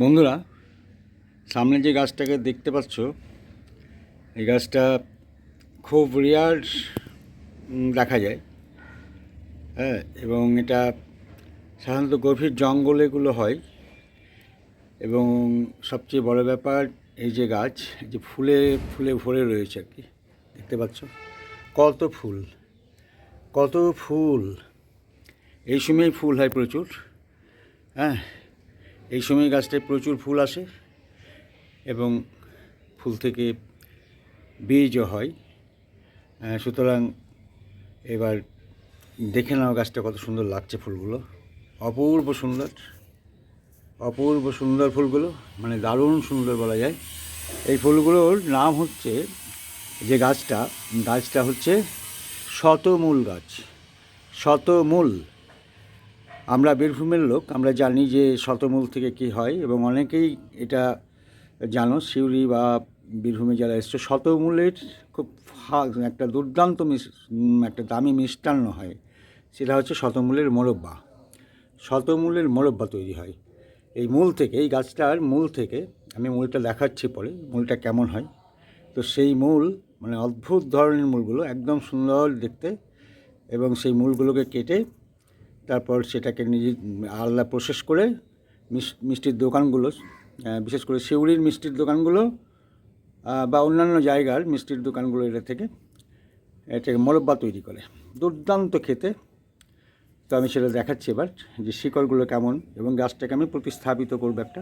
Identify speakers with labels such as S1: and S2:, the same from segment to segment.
S1: বন্ধুরা, সামনে যে গাছটাকে দেখতে পাচ্ছ, এই গাছটা খুব রিয়ার দেখা যায়। হ্যাঁ এবং এটা সাধারণত গভীর জঙ্গল এগুলো হয়। এবং সবচেয়ে বড় ব্যাপার, এই যে গাছ যে ফুলে ফুলে ভরে রয়েছে আর কি, দেখতে পাচ্ছ? কত ফুল কত ফুল। এই সময় ফুল হয় প্রচুর। হ্যাঁ এই সময় গাছটায় প্রচুর ফুল আসে এবং ফুল থেকে বীজও হয়। সুতরাং এবার দেখে নাও গাছটা কত সুন্দর লাগছে ফুলগুলো। অপূর্ব সুন্দর অপূর্ব সুন্দর ফুলগুলো মানে দারুণ সুন্দর বলা যায়। এই ফুলগুলোর নাম হচ্ছে, যে গাছটা গাছটা হচ্ছে শতমূল গাছ, শতমূল। আমরা বীরভূমের লোক, আমরা জানি যে শতমূল থেকে কি হয় এবং অনেকেই এটা জানো, সিউড়ি বা বীরভূমে যারা এসছে, শতমূলের খুব একটা দুর্দান্ত একটা দামি মিষ্টান্ন হয়। সেটা হচ্ছে শতমূলের মোরব্বা। শতমূলের মোরব্বা তৈরি হয়। এই মূল থেকে, এই গাছটার মূল থেকে, আমি মূলটা দেখাচ্ছি পরে, মূলটা কেমন হয়। তো সেই মূল মানে অদ্ভুত ধরনের মূলগুলো, একদম সুন্দর দেখতে, এবং সেই মূলগুলোকে কেটে তারপর সেটাকে নিজে আলাদা প্রসেস করে মিষ্টির দোকানগুলো বিশেষ করে শিউড়ির মিষ্টির দোকানগুলো বা অন্যান্য জায়গার মিষ্টির দোকানগুলো এটা থেকে এটাকে মোরব্বা তৈরি করে। দুর্দান্ত খেতে। তো আমি সেটা দেখাচ্ছি এবার যে শিকড়গুলো কেমন এবং গাছটাকে আমি প্রতিস্থাপিত করব একটা।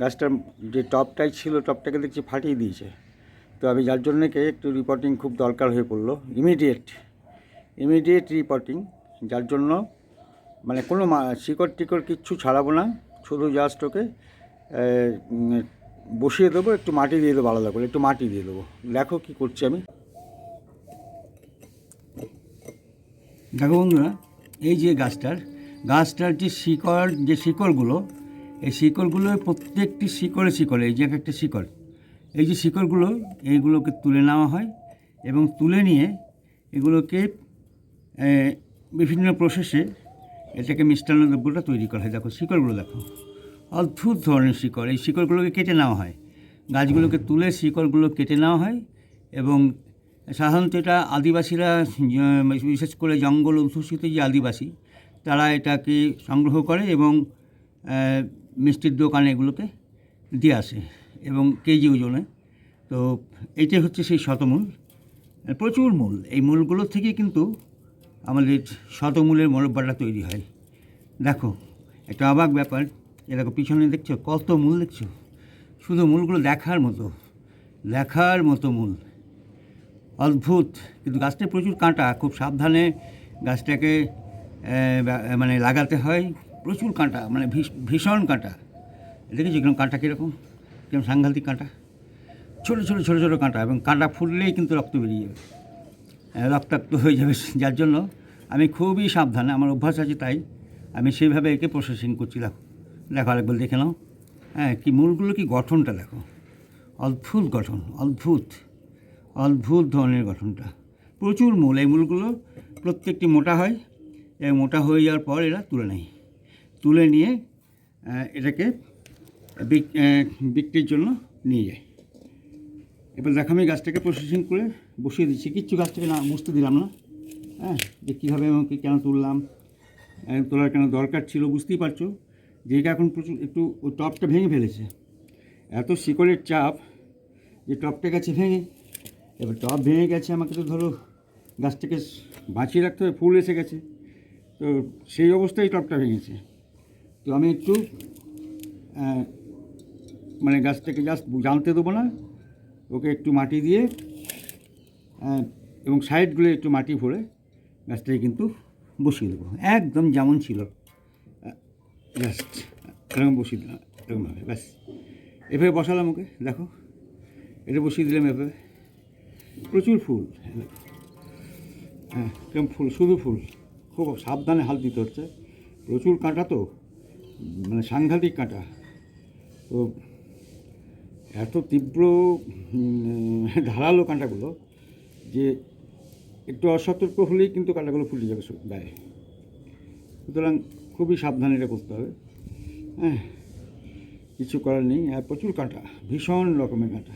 S1: গাছটার যে টপটাই ছিল, টপটাকে দেখছি ফাটিয়ে দিয়েছে। তো আমি যার জন্য কে একটু রিপোর্টিং খুব দরকার হয়ে পড়ল। ইমিডিয়েট ইমিডিয়েট রিপোর্টিং যার জন্য মানে কোনো শিকড় টিকড় কিচ্ছু ছাড়াবো না, শুধু জাস্ট ওকে বসিয়ে দেবো, একটু মাটি দিয়ে দেবো আলাদা করে, একটু মাটি দিয়ে দেবো। দেখো কি করছি আমি। দেখো বন্ধুরা, এই যে গাছটার গাছটার যে শিকড়, যে শিকড়গুলো, এই শিকড়গুলো প্রত্যেকটি শিকড়ে শিকড়ে, এই যে এক একটা শিকড়, এই যে শিকড়গুলো, এইগুলোকে তুলে নেওয়া হয় এবং তুলে নিয়ে এগুলোকে বিভিন্ন প্রসেসে এটাকে মিষ্টান্ন দ্রব্যটা তৈরি করা হয়। দেখো, শিকড়গুলো দেখো। অদ্ভুত ধরনের শিকড়। এই শিকড়গুলোকে কেটে নেওয়া হয়। গাছগুলোকে তুলে শিকড়গুলো কেটে নেওয়া হয় এবং সাধারণত এটা আদিবাসীরা বিশেষ করে জঙ্গল অধ্যুষিত যে আদিবাসী, তারা এটাকে সংগ্রহ করে এবং মিষ্টির দোকানে এগুলোকে দিয়ে আসে এবং কেজি ওজনে। তো এইটাই হচ্ছে সেই শতমূল। প্রচুর মূল। এই মূলগুলো থেকে কিন্তু আমাদের শতমূলের মরব্বাটা তৈরি হয়। দেখো, একটা অবাক ব্যাপার, এ দেখো পিছনে দেখছ, কত মূল দেখছ? শুধু মূলগুলো দেখার মতো দেখার মতো মূল। অদ্ভুত, কিন্তু গাছটা প্রচুর কাঁটা, খুব সাবধানে গাছটাকে মানে লাগাতে হয়। প্রচুর কাঁটা মানে ভীষ- ভীষণ কাঁটা। দেখেছি কীরকম কাঁটা কীরকম? কীরকম সাংঘাতিক কাঁটা? ছোটো ছোটো ছোটো ছোটো কাঁটা, এবং কাঁটা ফুটলেই কিন্তু রক্ত বেরিয়ে যাবে। রক্তাক্ত হয়ে যাবে। যার জন্য আমি খুবই সাবধানে, আমার অভ্যাস আছে তাই, আমি সেইভাবে একে প্রসেসিং করছি। দেখো দেখো আরেকবার দেখে নাও। হ্যাঁ কি মূলগুলো কি? গঠনটা দেখো। অদ্ভুত গঠন, অদ্ভুত অদ্ভুত ধরনের গঠনটা। প্রচুর মূল, এই মূলগুলো প্রত্যেকটি মোটা হয়। এবং মোটা হয়ে যাওয়ার পর এরা তুলে নেয়। তুলে নিয়ে এটাকে বিক- বিক্রির জন্য নিয়ে যায়। এবার দেখো আমি গাছটাকে প্রসেসিং করে বসিয়ে দিচ্ছি। কিচ্ছু গাছটাকে না বুঝতে দিলাম না। হ্যাঁ যে কীভাবে আমাকে কেন তুললাম তোলার কেন দরকার ছিল বুঝতেই পারছ? যে এটা এখন প্রচুর একটু ওই টপটা ভেঙে ফেলেছে। এত শিকড়ের চাপ যে টপটা গেছে ভেঙে। এবার টপ ভেঙে গেছে আমাকে তো ধরো গাছটাকে বাঁচিয়ে রাখতে হবে, ফুল এসে গেছে। তো সেই অবস্থায় টপটা ভেঙেছে। তো আমি একটু মানে গাছটাকে জাস্ট জানতে দেবো না। ওকে একটু মাটি দিয়ে আহ, এবং সাইডগুলো একটু মাটি ভরে গাছটাকে কিন্তু বসিয়ে দেবো। একদম যেমন ছিল। জাস্ট এরকম বসিয়ে দিলাম এরকমভাবে ব্যাস। এভাবে বসালাম ওকে দেখো। এটা বসিয়ে দিলাম এভাবে। প্রচুর ফুল। হ্যাঁ কেমন ফুল শুধু ফুল। খুব সাবধানে হাল দিতে হচ্ছে। প্রচুর কাঁটা তো মানে সাংঘাতিক কাঁটা। তো এত তীব্র ধারালো কাঁটাগুলো যে একটু অসতর্ক হলেই কিন্তু কাঁটাগুলো ফুটে যাবে গায়ে। সুতরাং খুবই সাবধানে এটা করতে হবে। হ্যাঁ কিছু করার নেই। আর প্রচুর কাঁটা, ভীষণ রকমের কাঁটা।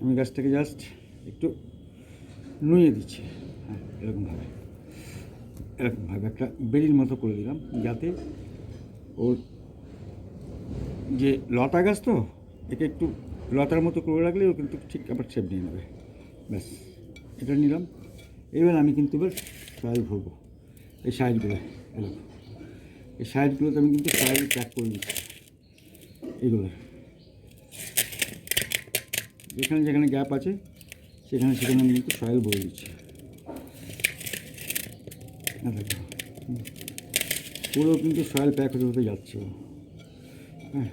S1: আমি গাছটাকে জাস্ট একটু নুয়ে দিচ্ছি। হ্যাঁ এরকমভাবে এরকমভাবে একটা বেরির মতো করে দিলাম যাতে ওর যে লতা গাছ তো, একে একটু লতার মতো করে রাখলে ও কিন্তু ঠিক আবার শেপ নিয়ে নেবে। ব্যাস, এটা নিলাম। এবার আমি কিন্তু এবার সয়েল ভরবো। এই সাইডগুলো এরকম এই সাইডগুলোতে আমি কিন্তু সয়েল প্যাক করে দিচ্ছি এগুলো। যেখানে যেখানে গ্যাপ আছে, সেখানে সেখানে আমি কিন্তু সয়েল ভরে দিচ্ছি। দেখো। পুরো কিন্তু সয়েল প্যাক হতে হতে যাচ্ছে। হ্যাঁ।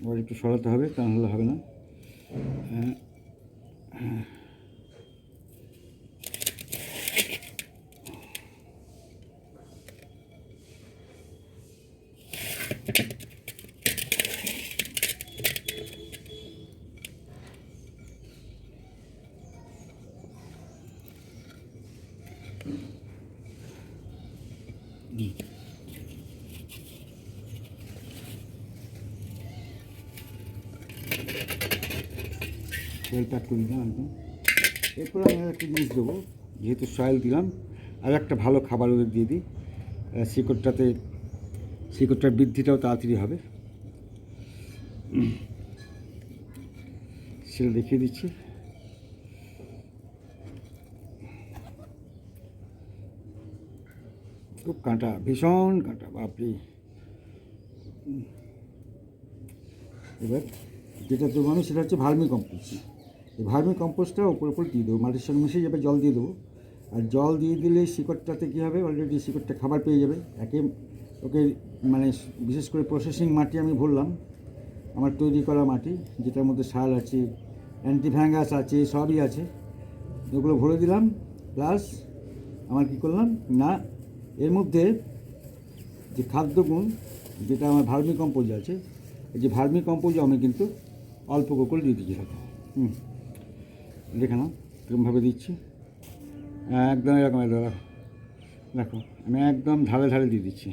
S1: এবার একটু সরাতে হবে তা নাহলে হবে না। তেল প্যাক করে দিলাম একদম এরপর আমি একটা জিনিস দেবো, যেহেতু সয়েল দিলাম, আর একটা ভালো খাবার ওদের দিয়ে দিই। শিকড়টাতে, শিকড়টার বৃদ্ধিটাও তাড়াতাড়ি হবে। সেটা দেখিয়ে দিচ্ছি। খুব কাঁটা, ভীষণ কাঁটা, বাপরে। এবার যেটা দেবো আমি, সেটা হচ্ছে ভার্মি কম্পোস্ট এই ভার্মি কম্পোস্টটা ওপর ওপর দিয়ে দেবো, মাটির সঙ্গে মিশে যাবে, জল দিয়ে দেবো। আর জল দিয়ে দিলে শিকড়টাতে কী হবে? অলরেডি শিকড়টা খাবার পেয়ে যাবে। একে ওকে মানে বিশেষ করে প্রসেসিং মাটি আমি ভরলাম। আমার তৈরি করা মাটি, যেটার মধ্যে সার আছে অ্যান্টিফ্যাঙ্গাস আছে, সবই আছে। ওগুলো ভরে দিলাম। প্লাস আমার কী করলাম? না, এর মধ্যে যে খাদ্যগুণ যেটা আমার ভার্মি কম্পোজ আছে, এই যে ভার্মি কম্পোজ আমি কিন্তু অল্প করে দিয়ে দেখো হুম। দেখে নাও এরকমভাবে দিচ্ছি। একদম এরকম এরকম দেখো, আমি একদম ধারে ধারে দিয়ে দিচ্ছি।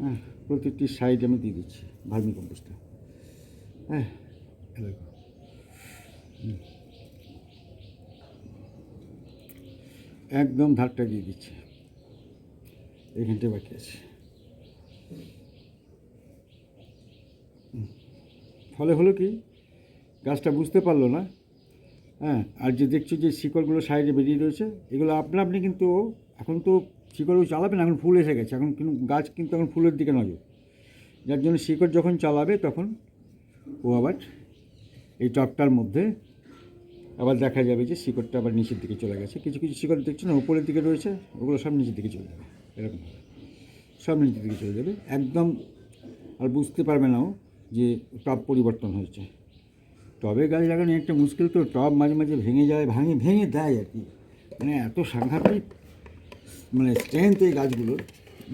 S1: হ্যাঁ প্রত্যেকটি সাইড আমি দিয়ে দিচ্ছি, ভার্মি কম্পোস্টটা। হ্যাঁ দেখো। একদম ধারটা দিয়ে দিচ্ছি। এইখানটায় বাকি আছে। ফলে হলো কি, গাছটা বুঝতে পারল না হ্যাঁ আর যে দেখছ যে শিকড়গুলো সাইডে বেরিয়ে রয়েছে, এগুলো আপনা আপনি কিন্তু এখন তো শিকড়ও চালাবে না এখন ফুল এসে গেছে, এখন কিন্তু গাছ কিন্তু এখন ফুলের দিকে নজর। যার জন্য শিকড় যখন চালাবে তখন ও আবার এই টপটার মধ্যে আবার দেখা যাবে যে শিকড়টা আবার নিচের দিকে চলে গেছে। কিছু কিছু শিকড় দেখছ না, উপরের দিকে রয়েছে, ওগুলো সব নিচের দিকে চলে যাবে, এরকম সব নিচের দিকে চলে যাবে, একদম আর বুঝতে পারবে না যে টব পরিবর্তন হয়েছে। টবে গাছ লাগানো একটা মুশকিল তো, টব মাঝে মাঝে ভেঙে যায়, ভাঙে, ভেঙে দেয় আর কি। মানে এত সাংঘাতিক মানে স্ট্রেংথ এই গাছগুলোর।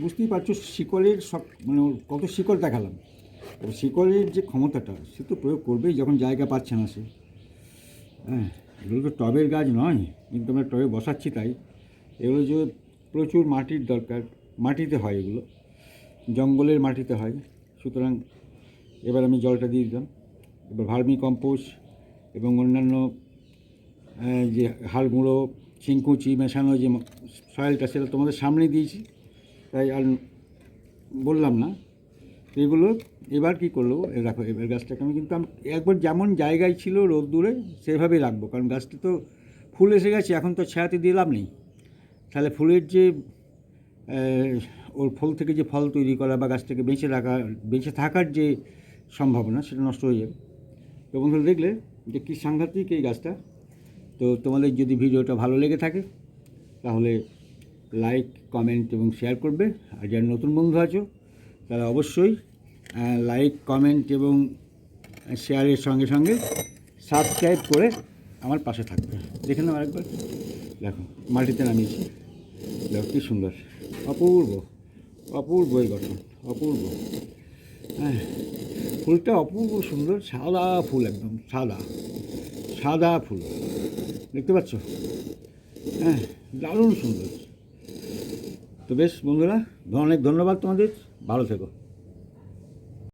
S1: বুঝতেই পারছ শিকলের সব মানে কত শিকল দেখালাম। শিকড়ের যে ক্ষমতাটা, সে তো প্রয়োগ করবেই যখন জায়গা পাচ্ছে না সে। হ্যাঁ এগুলো তো টবের গাছ নয়, কিন্তু আমরা টবে বসাচ্ছি তাই। এগুলো যে প্রচুর মাটির দরকার, মাটিতে হয় এগুলো। জঙ্গলের মাটিতে হয়। সুতরাং এবার আমি জলটা দিয়ে দিলাম। এবার ভার্মি কম্পোস্ট এবং অন্যান্য যে হাড় গুঁড়ো চিংকুচি মেশানো যে সয়েলটা সেটা তোমাদের সামনে দিয়েছি। তাই আর বললাম না। এগুলো এবার কি করল দেখো, এবার গাছটাকে আমি কিন্তু আমি, একবার যেমন জায়গায় ছিল রোদ্দুরে সেভাবেই রাখব। কারণ গাছটা তো ফুল এসে গেছে, এখন তো ছায়াতে দিয়ে লাভ নেই। তাহলে ফুলের যে ওর ফল থেকে যে ফল তৈরি করা বা গাছটাকে বেঁচে রাখা, বেঁচে থাকার যে সম্ভাবনা, সেটা নষ্ট হয়ে যাবে। তো বন্ধুরা দেখলে যে কী সাংঘাতিক এই গাছটা। তো তোমাদের যদি ভিডিওটা ভালো লেগে থাকে, তাহলে লাইক কমেন্ট এবং শেয়ার করবে। আর যারা নতুন বন্ধু আছো, তারা অবশ্যই লাইক কমেন্ট এবং শেয়ারের সঙ্গে সঙ্গে সাবস্ক্রাইব করে আমার পাশে থাকবে। দেখে নাও আরেকবার। দেখো, মাটিতে নামিয়েছি। দেখো, কী সুন্দর। অপূর্ব অপূর্ব এই গঠন, অপূর্ব। হ্যাঁ। ফুলটা অপূর্ব সুন্দর, সাদা ফুল একদম, সাদা সাদা ফুল। দেখতে পাচ্ছ? হ্যাঁ দারুণ সুন্দর। তো বেশ, বন্ধুরা, অনেক ধন্যবাদ তোমাদের। ভালো থেকো।